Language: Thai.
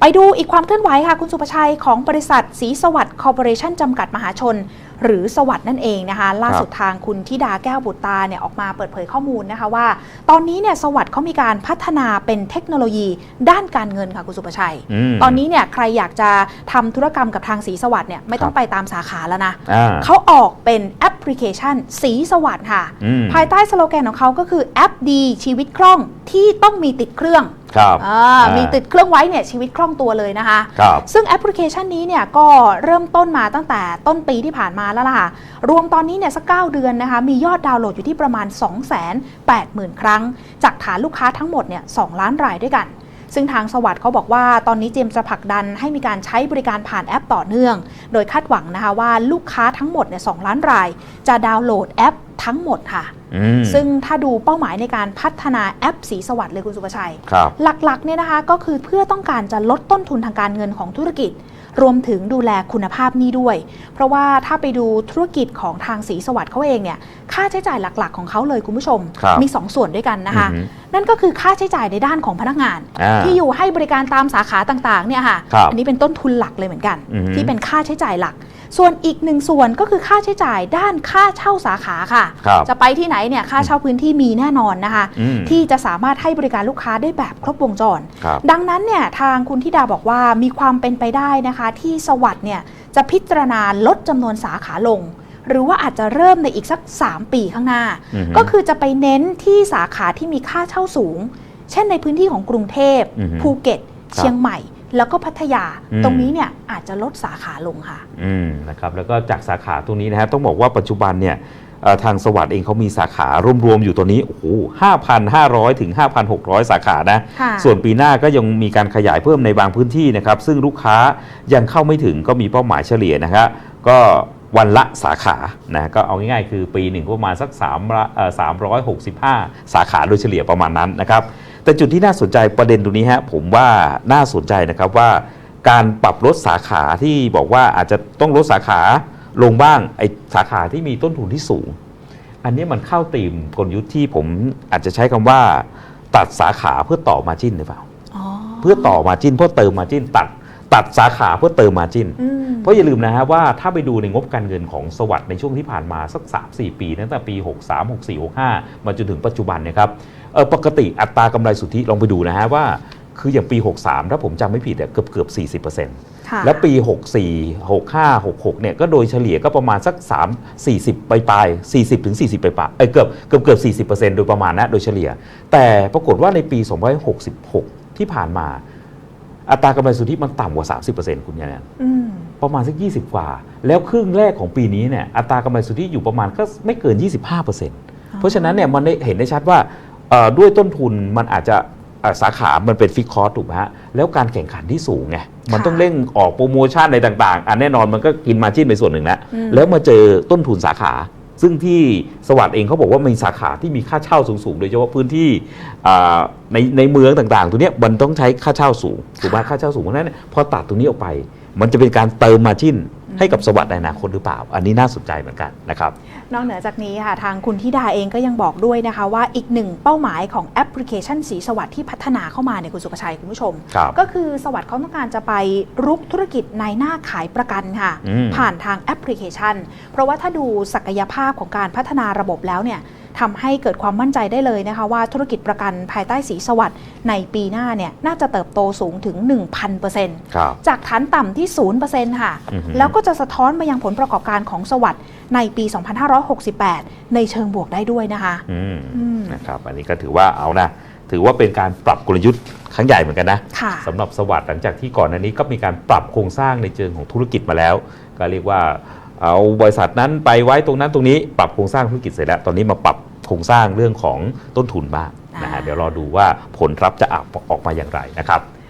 ไปดูอีกความเคลื่อนไหวค่ะ คุณสุภชัยของบริษัทศรีสวัสดิ์คอร์ปอเรชั่นจำกัดมหาชน หรือสวัสด์นั่นเองนะคะ ล่าสุดทางคุณธิดาแก้วบุตรตาเนี่ยออกมาเปิดเผยข้อมูลนะคะว่า ตอนนี้เนี่ยสวัสด์เขามีการพัฒนาเป็นเทคโนโลยีด้านการเงินค่ะคุณสุภชัยมตอนนี้เนี่ยใครอยากจะทำธุรกรรมกับทางสีสวัสด์เนี่ยไม่ต้องครับไปตามสาขาแล้วนะอ่าเขาออกเป็นแอปพลิเคชันสีสวัสด์ค่ะอืมภายใต้สโลแกนของเขาก็คือแอปดีชีวิตคล่องที่ต้องมีติดเครื่อง ครับอ่ามีติดเครื่องไว้เนี่ยชีวิตคล่องตัวเลยนะคะครับซึ่งแอปพลิเคชันนี้เนี่ยก็เริ่มต้นมาตั้งแต่ต้นปีที่ผ่านมาแล้วล่ะค่ะ รวมตอนนี้เนี่ยสัก 9 เดือนนะคะ มียอดดาวน์โหลดอยู่ที่ประมาณ 280,000 ครั้ง จากฐานลูกค้าทั้งหมดเนี่ย2ล้านรายด้วยกัน ซึ่งทางสวัสด์เขาบอกว่าตอนนี้เจมส์จะผลักดันให้มีการใช้บริการผ่านแอปต่อเนื่อง โดยคาดหวังนะคะว่าลูกค้าทั้งหมดเนี่ย2ล้านราย จะดาวน์โหลดแอป ทั้งหมดค่ะอืมซึ่งถ้าดูเป้าหมายในการพัฒนาแอปสีสวัสด์เลยคุณสุภชัยครับหลักๆเนี่ยนะคะก็คือเพื่อต้องการจะลดต้นทุนทางการเงินของธุรกิจ รวมถึงดูแลคุณภาพหนี้ด้วย เพราะว่าถ้าไปดูธุรกิจของทางสีสวัสด์เขาเองเนี่ยค่าใช้จ่ายหลักๆ ของเขาเลยคุณผู้ชมครับมี 2 ส่วนด้วยกันนะคะอือฮึนั่นก็คือค่าใช้จ่ายในด้านของพนักงานอ่าที่อยู่ให้บริการตามสาขาต่างๆเนี่ยค่ะครับอันนี้เป็นต้นทุนหลักเลยเหมือนกันอือฮึที่เป็นค่าใช้จ่ายหลัก ส่วนอีกหนึ่งส่วนก็คือค่าใช้จ่ายด้านค่าเช่าสาขาค่ะครับจะไปที่ไหนเนี่ยค่าเช่าพื้นที่มีแน่นอนนะคะ อืมที่จะสามารถให้บริการลูกค้าได้แบบครบวงจร ครับ ดังนั้นเนี่ยทางคุณธิดาบอกว่ามีความเป็นไปได้นะคะ ที่สวัสด์เนี่ยจะพิจารณาลดจำนวนสาขาลง หรือว่าอาจจะเริ่มในอีกสัก 3 ปีข้างหน้า อือฮึก็คือจะไปเน้นที่สาขาที่มีค่าเช่าสูง เช่นในพื้นที่ของกรุงเทพอือฮึภูเก็ต เชียงใหม่ แล้วก็พัทยา อืม ตรงนี้เนี่ยอาจจะลดสาขาลงค่ะ อืมนะครับแล้วก็จากสาขาตรงนี้นะครับต้องบอกว่าปัจจุบันเนี่ยเอ่อ ทางสวัสด์เองเขามีสาขารวมๆอยู่ตัวนี้โอ้โห5,500 ถึง 5,600 สาขานะค่ะส่วนปีหน้าก็ยังมีการขยายเพิ่มในบางพื้นที่นะครับ ซึ่งลูกค้ายังเข้าไม่ถึงก็มีเป้าหมายเฉลี่ยนะครับก็วันละสาขา นะ ก็เอาง่ายๆ คือปีหนึ่งก็ประมาณสัก3ละเอ่อ365 สาขาโดยเฉลี่ยประมาณนั้นนะครับ แต่จุดที่น่าสนใจประเด็นตรงนี้ฮะ ผมว่าน่าสนใจนะครับว่าการปรับลดสาขาที่บอกว่าอาจจะต้องลดสาขา ลงบ้างไอสาขาที่มีต้นทุนที่สูง อันนี้มันเข้าตีมกลยุทธ์ที่ผมอาจจะใช้คำว่า ตัดสาขาเพื่อต่อมาจิ้นหรือเปล่าอ๋อเพื่อต่อมาจิ้นเพื่อเติมมาจิ้นตัดตัดสาขาเพื่อเติมมาจิ้นอืมเพราะอย่าลืมนะฮะว่าถ้าไปดูในงบการเงินของสวัสด์ในช่วงที่ผ่านมาสัก 3-4 ปีตั้งแต่ปี 63 64 65 มาจนถึงปัจจุบันเนะครับเออปกติอัตรากำไรสุทธิลองไปดูนะฮะว่า คืออย่างปี 63 ถ้าผมจำไม่ผิดเนี่ยเกือบเกือบ 40%ค่ะ และปี 64 65 66เนี่ยก็โดยเฉลี่ยก็ประมาณสัก 3 40 ปลายปลายๆ40ถึง40ปลายปลายๆเอ้ยเกือบเกือบเกือบ40โดยประมาณนะโดยเฉลี่ย แต่ปรากฏว่าในปี 2566 ที่ผ่านมา อัตรากำไรสุทธิมันต่ำกว่า 30%คุณยายแนนอืมประมาณสัก 20 กว่า แล้วครึ่งแรกของปีนี้เนี่ยอัตรากำไรสุทธิอยู่ประมาณก็ไม่เกิน 25%เพราะฉะนั้นเนี่ยมันได้เห็นได้ชัดว่าเอ่อด้วยต้นทุนมันอาจจะเอ่อ สาขา มันเป็นฟิกคอร์สถูกไหมฮะ แล้วการแข่งขันที่สูงไง มันต้องเร่งออกโปรโมชั่นอะไรต่างๆ อันแน่นอนมันก็กินมาจิ้นไปส่วนหนึ่งแล้วอืมแล้วมาเจอต้นทุนสาขา ซึ่งที่สวัสด์เองเขาบอกว่ามีสาขาที่มีค่าเช่าสูงๆ โดยเฉพาะพื้นที่อ่าในในเมืองต่างๆ ตัวเนี้ยมันต้องใช้ค่าเช่าสูง ถูกไหมค่าเช่าสูงเพราะฉะนั้นเนยพอตัดตรงนี้ออกไป มันจะเป็นการเติมมาจิ้น ให้กับสวัสด์ในอนาคตหรือเปล่า อันนี้น่าสนใจเหมือนกันนะครับ นอกเหนือจากนี้ค่ะทางคุณธิดาเองก็ยังบอกด้วยนะคะ ว่าอีกหนึ่งเป้าหมายของแอปพลิเคชันสีสวัสด์ที่พัฒนาเข้ามาเนี่ยคุณสุภชัยคุณผู้ชม ครับก็คือสวัสด์เขาต้องการจะไปรุกธุรกิจในหน้าขายประกันค่ะ อืม ผ่านทางแอปพลิเคชัน เพราะว่าถ้าดูศักยภาพของการพัฒนาระบบแล้วเนี่ยทำให้เกิดความมั่นใจได้เลยนะคะว่าธุรกิจประกันภายใต้สีสวัสด์ในปีหน้าเนี่ยน่าจะเติบโตสูงถึง 1,000%ครับจากฐานต่ำที่ 0%ค่ะอือฮึแล้วก็จะสะท้อนมายังผลประกอบการของสวัสด์ในปี 2568 ในเชิงบวกได้ด้วยนะคะอืมอืมนะครับอันนี้ก็ถือว่าเอานะถือว่าเป็นการปรับกลยุทธ์ครั้งใหญ่เหมือนกันนะค่ะสำหรับสวัสด์หลังจากที่ก่อนหน้านี้ก็มีการปรับโครงสร้างในเชิงของธุรกิจมาแล้ว ก็เรียกว่า เอาบริษัทนั้นไปไว้ตรงนั้นตรงนี้ปรับโครงสร้างธุรกิจเสร็จแล้ว ตอนนี้มาปรับโครงสร้างเรื่องของต้นทุนบ้างนะฮะอ่าเดี๋ยวรอดูว่าผลลัพธ์จะออกออกมาอย่างไรนะครับ